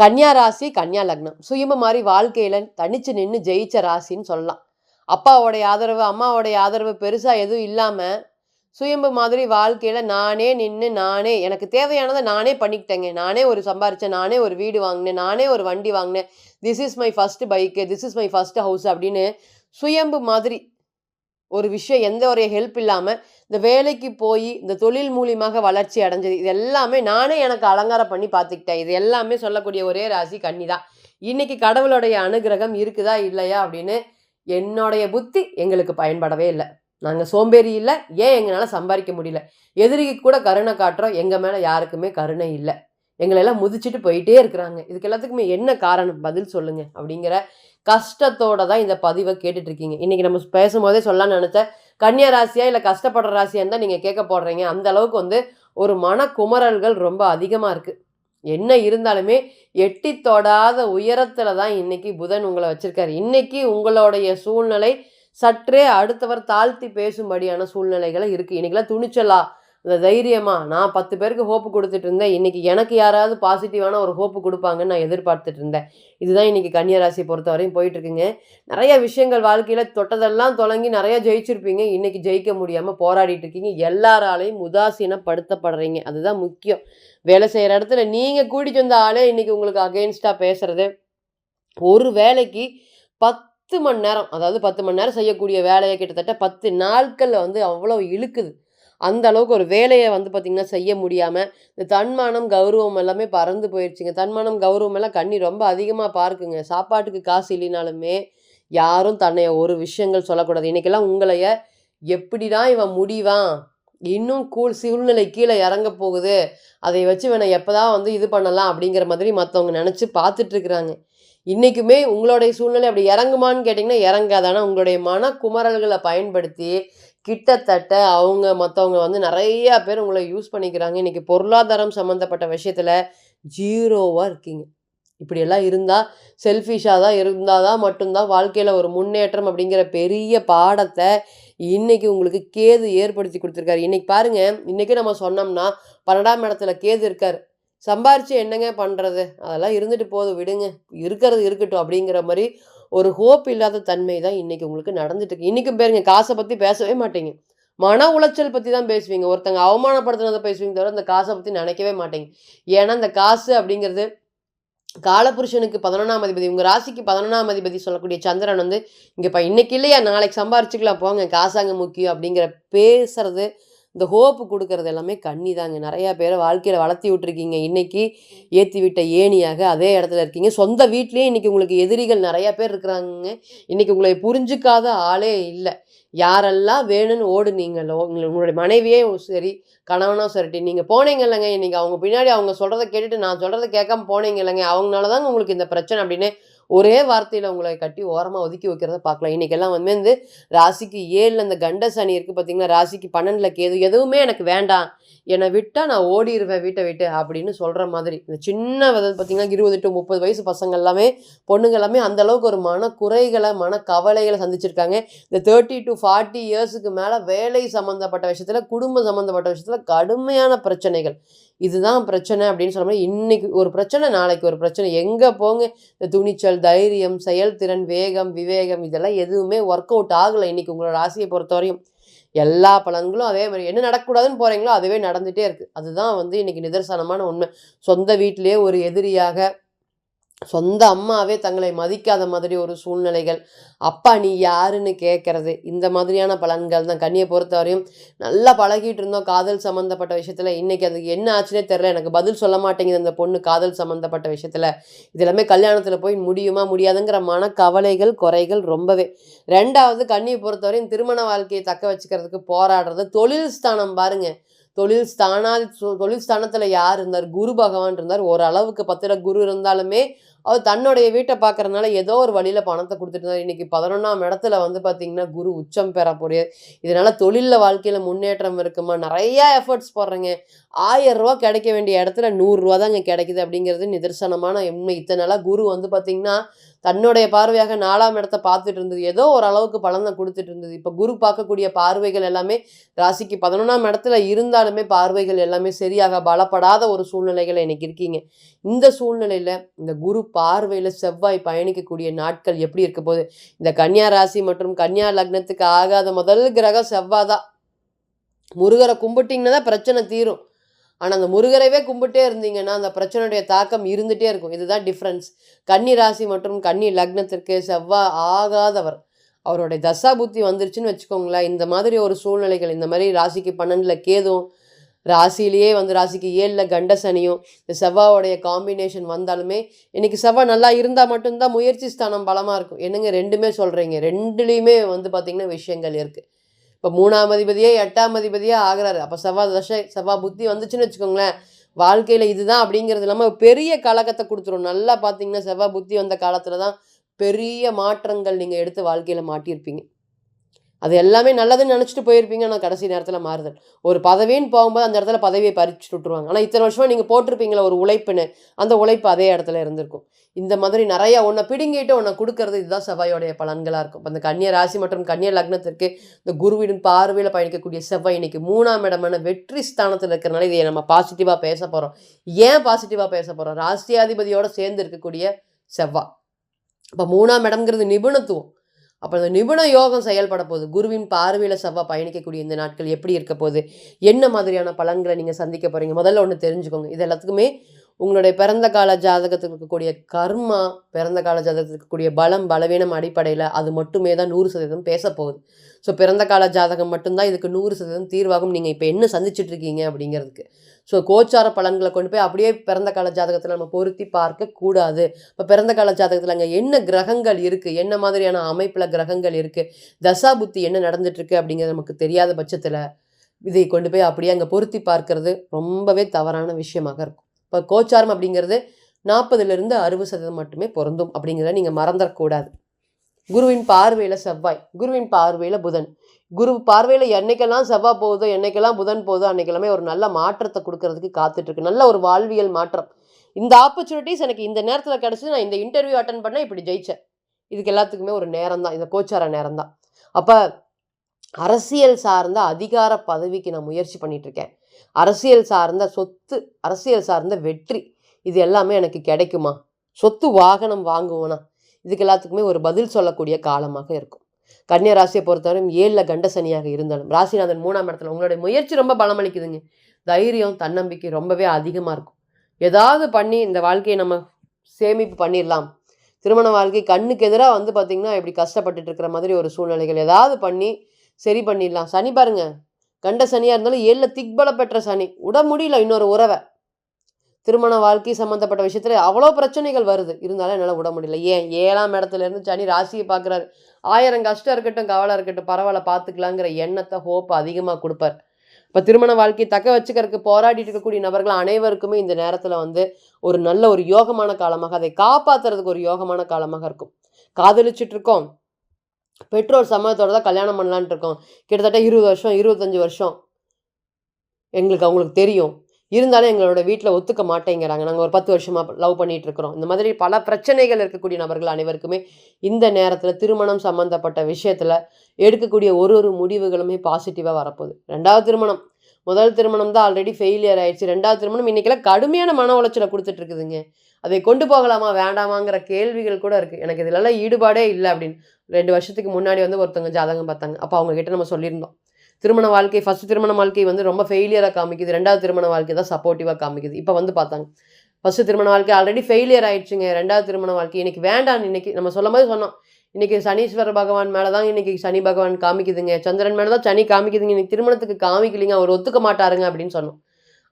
கன்னியா ராசி கன்னியா லக்னம். சுயம்பு மாதிரி வாழ்க்கையில் தனிச்சு நின்று ஜெயிச்ச ராசின்னு சொல்லலாம். அப்பாவோடைய ஆதரவு அம்மாவோடைய ஆதரவு பெருசாக எதுவும் இல்லாமல் சுயம்பு மாதிரி வாழ்க்கையில் நானே நின்று நானே எனக்கு தேவையானதை நானே பண்ணிக்கிட்டேங்க. நானே ஒரு சம்பாரித்தேன் நானே ஒரு வீடு வாங்கினேன் நானே ஒரு வண்டி வாங்கினேன். This is my first bike this is my first house அப்படின்னு சுயம்பு மாதிரி ஒரு விஷயம் எந்த ஒரு ஹெல்ப் இல்லாமல் இந்த வேலைக்கு போய் இந்த தொழில் மூலியமாக வளர்ச்சி அடைஞ்சது இது எல்லாமே நானே எனக்கு அலங்காரம் பண்ணி பார்த்துக்கிட்டேன். இது எல்லாமே சொல்லக்கூடிய ஒரே ராசி கன்னி தான். இன்னைக்கு கடவுளுடைய அனுகிரகம் இருக்குதா இல்லையா அப்படின்னு என்னுடைய புத்தி எங்களுக்கு பயன்படவே இல்லை. நாங்கள் சோம்பேறி இல்லை ஏன் எங்களால் சம்பாதிக்க முடியல? எதிரிக்கு கூட கருணை காட்டுறோம் எங்கள் மேலே யாருக்குமே கருணை இல்லை. எங்களெல்லாம் முதிச்சுட்டு போயிட்டே இருக்கிறாங்க. இதுக்கு எல்லாத்துக்குமே என்ன காரணம்? பதில் சொல்லுங்கள் அப்படிங்கிற கஷ்டத்தோட தான் இந்த பதிவை கேட்டுட்டு இருக்கீங்க இன்னைக்கு நம்ம பேசும்போதே சொல்லலாம்னு நினச்ச கன்னியா ராசியா இல்லை கஷ்டப்படுற ராசியான்னு தான் நீங்கள் கேட்க போடுறீங்க அந்த அளவுக்கு வந்து ஒரு மன குமரல்கள் ரொம்ப அதிகமாக இருக்குது என்ன இருந்தாலுமே எட்டி தொடாத உயரத்தில் தான் இன்னைக்கு புதன் உங்களை வச்சிருக்காரு. இன்னைக்கு உங்களுடைய சூழ்நிலை சற்றே அடுத்தவர் தாழ்த்தி பேசும்படியான சூழ்நிலைகளை இருக்குது இன்றைக்கெல்லாம் துணிச்சலா இந்த தைரியமாக நான் பத்து பேருக்கு ஹோப்பு கொடுத்துட்டு இருந்தேன். இன்றைக்கி எனக்கு யாராவது பாசிட்டிவான ஒரு ஹோப்பு கொடுப்பாங்கன்னு நான் எதிர்பார்த்துட்டு இருந்தேன். இதுதான் இன்னைக்கு கன்னியராசியை பொறுத்த வரையும் போயிட்டு இருக்குங்க நிறைய விஷயங்கள் வாழ்க்கையில் தொட்டதெல்லாம் தொடங்கி நிறைய ஜெயிச்சிருப்பீங்க. இன்றைக்கி ஜெயிக்க முடியாமல் போராடிட்டு இருக்கீங்க. எல்லாராலையும் உதாசீனப்படுத்தப்படுறீங்க. அதுதான் முக்கியம். வேலை செய்கிற இடத்துல நீங்கள் கூட்டிட்டு வந்த ஆளே இன்றைக்கி உங்களுக்கு அகெயின்ஸ்டாக பேசுறது. ஒரு வேலைக்கு பத்து மணி நேரம் அதாவது பத்து மணி நேரம் செய்யக்கூடிய வேலையை கிட்டத்தட்ட பத்து நாட்களில் வந்து அவ்வளோ இழுக்குது. அந்த அளவுக்கு ஒரு வேலையை வந்து பார்த்திங்கன்னா செய்ய முடியாமல் இந்த தன்மானம் கௌரவம் எல்லாமே பறந்து போயிடுச்சுங்க தன்மானம் கௌரவம் எல்லாம் கண்ணி ரொம்ப அதிகமாக பார்க்குங்க. சாப்பாட்டுக்கு காசு இல்லைனாலுமே யாரும் தன்னை ஒரு விஷயங்கள் சொல்லக்கூடாது. இன்றைக்கெல்லாம் உங்களைய எப்படிதான் இவன் முடிவான்? இன்னும் கூழ் சூழ்நிலை கீழே இறங்க போகுது. அதை வச்சு இவனை எப்போதான் வந்து இது பண்ணலாம் அப்படிங்கிற மாதிரி மற்றவங்க நினச்சி பார்த்துட்ருக்குறாங்க இன்றைக்குமே உங்களுடைய சூழ்நிலை அப்படி இறங்குமான்னு கேட்டிங்கன்னா இறங்காது. ஆனால் உங்களுடைய மனக்குமரல்களை பயன்படுத்தி கிட்டத்தட்ட அவங்க மற்றவங்க வந்து நிறையா பேர் உங்களை யூஸ் பண்ணிக்கிறாங்க. இன்றைக்கி பொருளாதாரம் சம்மந்தப்பட்ட விஷயத்தில் ஜீரோவாக இருக்கீங்க. இப்படியெல்லாம் இருந்தால் செல்ஃபிஷாக தான் இருந்தால் தான் மட்டும்தான் வாழ்க்கையில் ஒரு முன்னேற்றம் அப்படிங்கிற பெரிய பாடத்தை இன்றைக்கி உங்களுக்கு கேது ஏற்படுத்தி கொடுத்துருக்காரு. இன்றைக்கி பாருங்கள் இன்றைக்கி நம்ம சொன்னோம்னா பன்னெண்டாம் இடத்துல கேது இருக்கார். சம்பாரித்து என்னங்க பண்ணுறது அதெல்லாம் இருந்துட்டு போதும் விடுங்க. இருக்கிறது இருக்கட்டும் அப்படிங்கிற மாதிரி ஒரு ஹோப் இல்லாத தன்மை தான் இன்னைக்கு உங்களுக்கு நடந்துட்டு இருக்கு. இன்றைக்கும் பேருங்க காசை பற்றி பேசவே மாட்டீங்க. மன உளைச்சல் பற்றி தான் பேசுவீங்க. ஒருத்தங்க அவமானப்படுத்தினதை பேசுவீங்க தவிர அந்த காசை பற்றி நினைக்கவே மாட்டீங்க. ஏன்னா அந்த காசு அப்படிங்கிறது காலபுருஷனுக்கு பதினொன்றாம் அதிபதி உங்கள் ராசிக்கு பதினொன்றாம் அதிபதி சொல்லக்கூடிய சந்திரன் வந்து இங்கே இப்போ இன்னைக்கு இல்லையா? நாளைக்கு சம்பாரிச்சுக்கலாம் போங்க. காசாங்க முக்கியம் அப்படிங்கிற பேசுறது இந்த ஹோப்பு கொடுக்கறது எல்லாமே கண்ணி தாங்க நிறையா பேரை வாழ்க்கையில் வளர்த்தி விட்டுருக்கீங்க. இன்னைக்கு ஏற்றி விட்ட ஏணியாக அதே இடத்துல இருக்கீங்க. சொந்த வீட்லேயே இன்றைக்கி உங்களுக்கு எதிரிகள் நிறையா பேர் இருக்கிறாங்க இன்றைக்கி உங்களை புரிஞ்சுக்காத ஆளே இல்லை. யாரெல்லாம் வேணும்னு ஓடுனீங்களோ உங்களை- உங்களுடைய மனைவியே சரி கணவனோ சரிட்டி நீங்கள் போனீங்க இல்லைங்க இன்னைக்கு அவங்க பின்னாடி அவங்க சொல்கிறத கேட்டுட்டு நான் சொல்கிறத கேட்காம போனீங்க இல்லைங்க அவங்களால தாங்க உங்களுக்கு இந்த பிரச்சனை அப்படின்னு ஒரே வார்த்தையில் உங்களை கட்டி ஓரமாக ஒதுக்கி வைக்கிறத பார்க்கலாம். இன்றைக்கெல்லாம் வந்து ராசிக்கு ஏழில் அந்த கண்ட சனி இருக்குது பார்த்தீங்களா ராசிக்கு பன்னெண்டில் கேது எதுவுமே எனக்கு வேண்டாம். என்னை விட்டால் நான் ஓடிடுவேன் வீட்டை விட்டு அப்படின்னு சொல்கிற மாதிரி. இந்த சின்ன விதம் பார்த்தீங்கன்னா இருபது டு முப்பது வயசு பசங்க எல்லாமே பொண்ணுங்க எல்லாமே அந்த அளவுக்கு ஒரு மன குறைகளை மன கவலைகளை சந்திச்சிருக்காங்க. இந்த தேர்ட்டி டு ஃபார்ட்டி இயர்ஸுக்கு மேலே வேலை சம்மந்தப்பட்ட விஷயத்தில் குடும்பம் சம்மந்தப்பட்ட விஷயத்தில் கடுமையான பிரச்சனைகள். இதுதான் பிரச்சனை அப்படின்னு சொல்ல முடியாது. இன்னைக்கு ஒரு பிரச்சனை நாளைக்கு ஒரு பிரச்சனை. எங்கே போங்க? இந்த துணிச்சல் தைரியம் செயல்திறன் வேகம் விவேகம் இதெல்லாம் எதுவுமே ஒர்க் அவுட் ஆகலை இன்றைக்கி உங்களோட ராசியை பொறுத்தவரையும். எல்லா பலன்களும் அதே மாதிரி என்ன நடக்கக்கூடாதுன்னு போகிறீங்களோ அதுவே நடந்துகிட்டே இருக்குது அதுதான் வந்து இன்னைக்கு நிதர்சனமான உண்மை. சொந்த வீட்டிலேயே ஒரு எதிரியாக சொந்த அம்மாவே தங்களை மதிக்காத மாதிரி ஒரு சூழ்நிலைகள். அப்பா நீ யாருன்னு கேட்கறது இந்த மாதிரியான பலன்கள் தான். கண்ணியை பொறுத்தவரையும் நல்லா பழகிட்டு இருந்தோம். காதல் சம்மந்தப்பட்ட விஷயத்தில் இன்றைக்கி அதுக்கு என்ன ஆச்சுன்னே தெரில எனக்கு பதில் சொல்ல மாட்டேங்குது அந்த பொண்ணு காதல் சம்மந்தப்பட்ட விஷயத்தில். இது எல்லாமே கல்யாணத்தில் போய் முடியுமா முடியாதுங்கிற மன கவலைகள் குறைகள் ரொம்பவே. ரெண்டாவது கண்ணியை பொறுத்தவரையும் திருமண வாழ்க்கையை தக்க வச்சுக்கிறதுக்கு போராடுறது தொழில் ஸ்தானம் பாருங்கள் தொழில் ஸ்தானா தொழில் ஸ்தானத்தில் யார் இருந்தார்? குரு பகவான் இருந்தார். ஓரளவுக்கு பத்திர குரு இருந்தாலுமே அவர் தன்னுடைய வீட்டை பார்க்குறதுனால ஏதோ ஒரு வழியில் பணத்தை கொடுத்துட்டு இருந்தார். இன்றைக்கி பதினொன்றாம் இடத்துல வந்து பார்த்திங்கன்னா குரு உச்சம் பெற போறிய இதனால் தொழிலில் வாழ்க்கையில் முன்னேற்றம் இருக்குமா? நிறையா எஃபர்ட்ஸ் போடுறேங்க. ஆயிரம் ரூபா கிடைக்க வேண்டிய இடத்துல நூறுரூவா தாங்க கிடைக்குது அப்படிங்கிறது நிதர்சனமான உண்மை இத்தனை நாளாக குரு வந்து பார்த்திங்கன்னா தன்னுடைய பார்வையாக நாலாம் இடத்த பார்த்துட்டு இருந்தது. ஏதோ ஒரு அளவுக்கு பலனை கொடுத்துட்டு இருந்தது. இப்போ குரு பார்க்கக்கூடிய பார்வைகள் எல்லாமே ராசிக்கு பதினொன்றாம் இடத்துல இருந்தாலுமே பார்வைகள் எல்லாமே சரியாக பலப்படாத ஒரு சூழ்நிலைகள் இன்னைக்கு இருக்கீங்க. இந்த சூழ்நிலையில் இந்த குரு பார்வையில் செவ்வாய் பயணிக்கக்கூடிய நாட்கள் எப்படி இருக்க போகுது? இந்த கன்னியா ராசி மற்றும் கன்னியா லக்னத்துக்கு ஆகாத முதல் கிரகம் செவ்வாய் தான். முருகரை கும்பிட்டிங்கன்னா தான் பிரச்சனை தீரும். ஆனால் அந்த முருகரைவே கும்பிட்டே இருந்தீங்கன்னா அந்த பிரச்சனையுடைய தாக்கம் இருந்துகிட்டே இருக்கும். இதுதான் டிஃப்ரென்ஸ் கன்னி ராசி மற்றும் கன்னி லக்னத்திற்கு செவ்வாய் ஆகாதவர். அவருடைய தசா புத்தி வந்துருச்சுன்னு வச்சுக்கோங்களேன். இந்த மாதிரி ஒரு சூழ்நிலைகள் இந்த மாதிரி ராசிக்கு பன்னெண்டில் கேதும் ராசியிலேயே வந்து ராசிக்கு ஏழில் கண்ட சனியும் இந்த செவ்வாவோடைய காம்பினேஷன் வந்தாலுமே இன்றைக்கி செவ்வாய் நல்லா இருந்தால் மட்டும்தான் முயற்சி ஸ்தானம் பலமாக இருக்கும். என்னங்க ரெண்டுமே சொல்கிறீங்க ரெண்டுலேயுமே வந்து பார்த்திங்கன்னா விஷயங்கள் இருக்குது இப்போ மூணாம் அதிபதியே எட்டாம் அதிபதியாக ஆகிறாரு. அப்போ செவ்வாய் தசை செவ்வாய் புத்தி வந்துச்சுன்னு வச்சுக்கோங்களேன் வாழ்க்கையில் இதுதான் அப்படிங்கிறது இல்லாமல் பெரிய கலக்கத்தை கொடுத்துரும். நல்லா பார்த்தீங்கன்னா செவ்வாய் புத்தி வந்த காலத்தில் தான் பெரிய மாற்றங்கள் நீங்கள் எடுத்து வாழ்க்கையில் மாட்டியிருப்பீங்க. அது எல்லாமே நல்லதுன்னு நினச்சிட்டு போயிருப்பீங்க. ஆனால் கடைசி நேரத்தில் மாறுதல். ஒரு பதவின்னு போகும்போது அந்த இடத்துல பதவியை பறிச்சு விட்டுருவாங்க. ஆனால் இத்தனை வருஷமாக நீங்கள் போட்டிருப்பீங்களா ஒரு உழைப்புன்னு. அந்த உழைப்பு அதே இடத்துல இருந்திருக்கும். இந்த மாதிரி நிறையா உன்னை பிடுங்கிட்டு உன்னை கொடுக்கறது இதுதான் செவ்வாயோடைய பலன்களாக இருக்கும். இப்போ இந்த கன்னிய ராசி மற்றும் கன்னிய லக்னத்திற்கு இந்த குருவின் பார்வையில் பயணிக்கக்கூடிய செவ்வாய் இன்னைக்கு மூணாம் இடமான வெற்றி ஸ்தானத்தில் இருக்கிறனால இதை நம்ம பாசிட்டிவாக பேச போகிறோம் ஏன் பாசிட்டிவாக பேச போகிறோம் ராசியாதிபதியோடு சேர்ந்து இருக்கக்கூடிய செவ்வாய். இப்போ மூணாம் இடம்ங்கிறது நிபுணத்துவம். அப்போ இந்த நிபுண யோகம் செயல்பட போகுது. குருவின் பார்வையில் செவ்வாய் பயணிக்கக்கூடிய இந்த நாட்கள் எப்படி இருக்க போகுது? என்ன மாதிரியான பலன்களை நீங்கள் சந்திக்க போகிறீங்க முதல்ல ஒன்று தெரிஞ்சுக்கோங்க. இது எல்லாத்துக்குமே உங்களுடைய பிறந்த கால ஜாதகத்துக்கு இருக்கக்கூடிய கர்மா பிறந்த கால ஜாதகத்துக்கு இருக்கக்கூடிய பலம் பலவீனம் அடிப்படையில் அது மட்டுமே தான் நூறு சதவீதம் பேச போகுது. ஸோ பிறந்த கால ஜாதகம் மட்டும்தான் இதுக்கு நூறு சதவீதம் தீர்வாகும். நீங்கள் இப்போ என்ன சந்திச்சுட்டு இருக்கீங்க அப்படிங்கிறதுக்கு. ஸோ கோச்சார பலன்களை கொண்டு போய் அப்படியே பிறந்த கால ஜாதகத்தில் நம்ம பொருத்தி பார்க்க கூடாது. இப்போ பிறந்த கால ஜாதகத்தில் அங்கே என்ன கிரகங்கள் இருக்குது என்ன மாதிரியான அமைப்பில் கிரகங்கள் இருக்குது தசா புத்தி என்ன நடந்துட்டுருக்கு அப்படிங்கிறது நமக்கு தெரியாத பட்சத்தில் இதை கொண்டு போய் அப்படியே அங்கே பொருத்தி பார்க்கறது ரொம்பவே தவறான விஷயமாக இருக்கும். இப்போ கோச்சாரம் அப்படிங்கிறது நாற்பதுலேருந்து அறுபது சதவீதம் மட்டுமே பொருந்தும் அப்படிங்கிறத நீங்கள் மறந்துடக்கூடாது குருவின் பார்வையில் செவ்வாய் குருவின் பார்வையில் புதன். குரு பார்வையில் என்னைக்கெல்லாம் செவ்வாய் போகுதோ என்னைக்கெல்லாம் புதன் போகுதோ அன்னைக்கெல்லாமே ஒரு நல்ல மாற்றத்தை கொடுக்கறதுக்கு காத்துட்ருக்கு. நல்ல ஒரு வாழ்வியல் மாற்றம். இந்த ஆப்பர்ச்சுனிட்டிஸ் எனக்கு இந்த நேரத்தில் கிடச்சி நான் இந்த இன்டர்வியூ அட்டன் பண்ண இப்படி ஜெயித்தேன் இதுக்கு எல்லாத்துக்குமே ஒரு நேரம் தான் இந்த கோச்சார நேரம் தான் அப்போ அரசியல் சார்ந்த அதிகார பதவிக்கு நான் முயற்சி பண்ணிகிட்ருக்கேன் அரசியல் சார்ந்த சொத்து அரசியல் சார்ந்த வெற்றி இது எல்லாமே எனக்கு கிடைக்குமா? சொத்து வாகனம் வாங்குவோனா? இதுக்கு எல்லாத்துக்குமே ஒரு பதில் சொல்லக்கூடிய காலமாக இருக்கும். கன்னியா ராசியை பொறுத்தவரையும் ஏழில் கண்ட சனியாக இருந்தாலும் ராசிநாதன் மூணாம் இடத்துல உங்களுடைய முயற்சி ரொம்ப பலமளிக்குதுங்க. தைரியம் தன்னம்பிக்கை ரொம்பவே அதிகமாக இருக்கும். ஏதாவது பண்ணி இந்த வாழ்க்கையை நம்ம சேமிப்பு பண்ணிடலாம். திருமண வாழ்க்கை கண்ணுக்கு எதிராக வந்து பார்த்திங்கன்னா இப்படி கஷ்டப்பட்டுட்டு இருக்கிற மாதிரி ஒரு சூழ்நிலைகள் ஏதாவது பண்ணி சரி பண்ணிடலாம். சனி பாருங்க. கண்ட சனியாக இருந்தாலும் ஏழில் திக்பல பெற்ற சனி. விட முடியல இன்னொரு உறவை. திருமண வாழ்க்கை சம்மந்தப்பட்ட விஷயத்தில் அவ்வளோ பிரச்சனைகள் வருது. இருந்தாலும் என்னால் விட முடியல. ஏன்? ஏழாம் இடத்துல இருந்து சனி ராசியை பார்க்குறாரு. ஆயிரம் கஷ்டம் இருக்கட்டும் கவலை இருக்கட்டும் பரவாயில்ல பார்த்துக்கலாங்கிற எண்ணத்தை ஹோப் அதிகமாக கொடுப்பார். இப்போ திருமண வாழ்க்கையை தக்க வச்சுக்கிறதுக்கு போராடிட்டு இருக்கக்கூடிய நபர்கள் அனைவருக்குமே இந்த நேரத்தில் வந்து ஒரு நல்ல ஒரு யோகமான காலமாக அதை காப்பாற்றுறதுக்கு ஒரு யோகமான காலமாக இருக்கும். காதலிச்சுட்டு இருக்கோம். பெற்றோர் சம்மதத்தோடு தான் கல்யாணம் பண்ணலான்ட்டு இருக்கோம். கிட்டத்தட்ட இருபது வருஷம் இருபத்தஞ்சி வருஷம். எங்களுக்கு அவங்களுக்கு தெரியும். இருந்தாலும் எங்களோட வீட்டில் ஒத்துக்க மாட்டேங்கிறாங்க. நாங்கள் ஒரு பத்து வருஷமாக லவ் பண்ணிகிட்டு இருக்கிறோம். இந்த மாதிரி பல பிரச்சனைகள் இருக்கக்கூடிய நபர்கள் அனைவருக்குமே இந்த நேரத்தில் திருமணம் சம்மந்தப்பட்ட விஷயத்தில் எடுக்கக்கூடிய ஒரு ஒரு முடிவுகளுமே பாசிட்டிவாக வரப்போகுது. ரெண்டாவது திருமணம். முதல் திருமணம் தான் ஆல்ரெடி ஃபெயிலியர் ஆயிடுச்சு. ரெண்டாவது திருமணம் இன்றைக்கெல்லாம் கடுமையான மன உளைச்சலை கொடுத்துட்ருக்குதுங்க அதை கொண்டு போகலாமா வேண்டாமாங்கிற கேள்விகள் கூட இருக்குது எனக்கு இதிலெல்லாம் ஈடுபாடே இல்லை அப்படின்னு. ரெண்டு வருஷத்துக்கு முன்னாடி வந்து ஒருத்தவங்க ஜாதகம் பார்த்தாங்க. அப்போ அவங்கக்கிட்ட நம்ம சொல்லியிருந்தோம். திருமண வாழ்க்கை ஃபஸ்ட் திருமண வாழ்க்கை வந்து ரொம்ப ஃபெயிலியராக காமிக்குது. ரெண்டாவது திருமண வாழ்க்கை தான் சப்போர்ட்டிவாக காமிக்குது. இப்போ வந்து பார்த்தாங்க. ஃபஸ்ட்டு திருமண வாழ்க்கை ஆல்ரெடி ஃபெயிலியர் ஆயிடுச்சுங்க. ரெண்டாவது திருமண வாழ்க்கை இன்றைக்கி வேண்டாம் இன்றைக்கி நம்ம சொல்லும் போது சொன்னோம். இன்றைக்கி சனீஸ்வர பகவான் மேலே தான் இன்றைக்கி சனி பகவான் காமிக்குதுங்க. சந்திரன் மேலே தான் சனி காமிக்குதுங்க. இன்னைக்கு திருமணத்துக்கு காமிக்கலைங்க. அவர் ஒத்துக்க மாட்டாருங்க அப்படின்னு சொன்னோம்.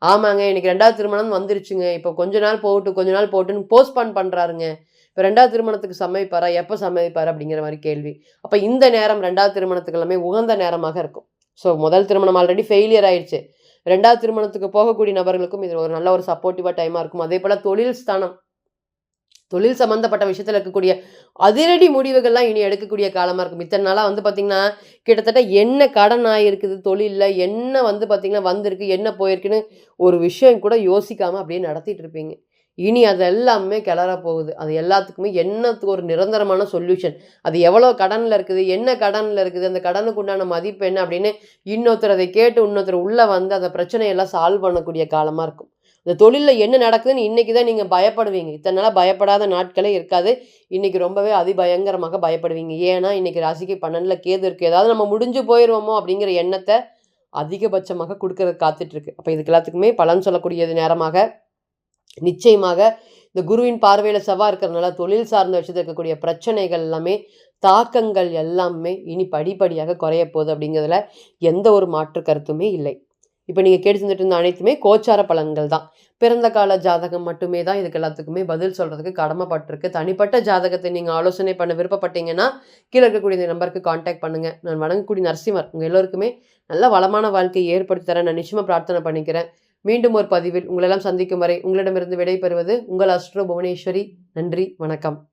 ஆமாங்க எனக்கு ரெண்டாவது திருமணம் வந்துருச்சுங்க. இப்போ கொஞ்ச நாள் போகட்டும் கொஞ்ச நாள் போட்டுன்னு போஸ்ட்பான் பண்ணுறாருங்க இப்போ ரெண்டாவது திருமணத்துக்கு சம்மதிப்பாரா எப்போ சம்மதிப்பார் அப்படிங்கிற மாதிரி கேள்வி. அப்போ இந்த நேரம் ரெண்டாவது திருமணத்துக்கு எல்லாமே உகந்த நேரமாக இருக்கும். ஸோ முதல் திருமணம் ஆல்ரெடி ஃபெயிலியர் ஆயிடுச்சு ரெண்டாவது திருமணத்துக்கு போகக்கூடிய நபர்களுக்கும் இது ஒரு நல்ல ஒரு சப்போர்ட்டிவாக டைமாக இருக்கும். அதே போல் தொழில் ஸ்தானம். தொழில் சம்மந்தப்பட்ட விஷயத்தில் இருக்கக்கூடிய அதிரடி முடிவுகள்லாம் இனி எடுக்கக்கூடிய காலமாக இருக்கும். இத்தனை நாளாக வந்து பார்த்திங்கன்னா கிட்டத்தட்ட என்ன கடன் ஆகிருக்குது தொழிலில் என்ன வந்து பார்த்தீங்கன்னா வந்திருக்கு, என்ன போயிருக்குன்னு ஒரு விஷயம் கூட யோசிக்காமல் அப்படியே நடத்திட்டு இருப்பீங்க. இனி அது எல்லாமே கிளற போகுது. அது எல்லாத்துக்குமே என்னத்துக்கு ஒரு நிரந்தரமான சொல்யூஷன். அது எவ்வளோ கடனில் இருக்குது, என்ன கடனில் இருக்குது, அந்த கடனுக்கு உண்டான மதிப்பு என்ன அப்படின்னு இன்னொருத்தர் அதை கேட்டு இன்னொருத்தர் உள்ளே வந்து அந்த பிரச்சனையெல்லாம் சால்வ் பண்ணக்கூடிய காலமாக இருக்கும். இந்த தொழிலில் என்ன நடக்குதுன்னு இன்றைக்கி தான் நீங்கள் பயப்படுவீங்க. இத்தனை நாள் பயப்படாத நாட்களே இருக்காது. இன்றைக்கி ரொம்பவே அதிபயங்கரமாக பயப்படுவீங்க. ஏன்னா, இன்றைக்கி ராசிக்கு 12ல கேது இருக்குது ஏதாவது நம்ம முடிஞ்சு போயிடுவோமோ அப்படிங்கிற எண்ணத்தை அதிகபட்சமாக கொடுக்கறது காத்துட்ருக்கு அப்போ இதுக்கு எல்லாத்துக்குமே பலன் சொல்லக்கூடியது நேரமாக நிச்சயமாக இந்த குருவின் பார்வையில் செவ்வாய் இருக்கிறதுனால தொழில் சார்ந்த விஷயத்தில் இருக்கக்கூடிய பிரச்சனைகள் எல்லாமே, தாக்கங்கள் எல்லாமே இனி படிப்படியாக குறைய போகுது அப்படிங்கிறதுல எந்த ஒரு மாற்று கருத்துமே இல்லை. இப்போ நீங்கள் கேட்டு செஞ்சுட்டு இருந்த அனைத்துமே கோச்சார பலன்கள் தான். பிறந்த கால ஜாதகம் மட்டுமே தான் இதுக்கு எல்லாத்துக்குமே பதில் சொல்கிறதுக்கு கடமைப்பட்டிருக்கு. தனிப்பட்ட ஜாதகத்தை நீங்கள் ஆலோசனை பண்ண விருப்பப்பட்டீங்கன்னா, கீழே இருக்கக்கூடிய இந்த நம்பருக்கு காண்டாக்ட் பண்ணுங்கள் நான் வணங்கக்கூடிய நரசிம்மர் உங்கள் எல்லோருக்குமே நல்ல வளமான வாழ்க்கையை ஏற்படுத்தி தரேன் நான் நிச்சயமாக பிரார்த்தனை பண்ணிக்கிறேன். மீண்டும் ஒரு பதிவில் உங்களெல்லாம் சந்திக்கும் வரை உங்களிடமிருந்து விடை பெறுவது உங்கள் அஸ்ட்ரோ புவனேஸ்வரி. நன்றி, வணக்கம்.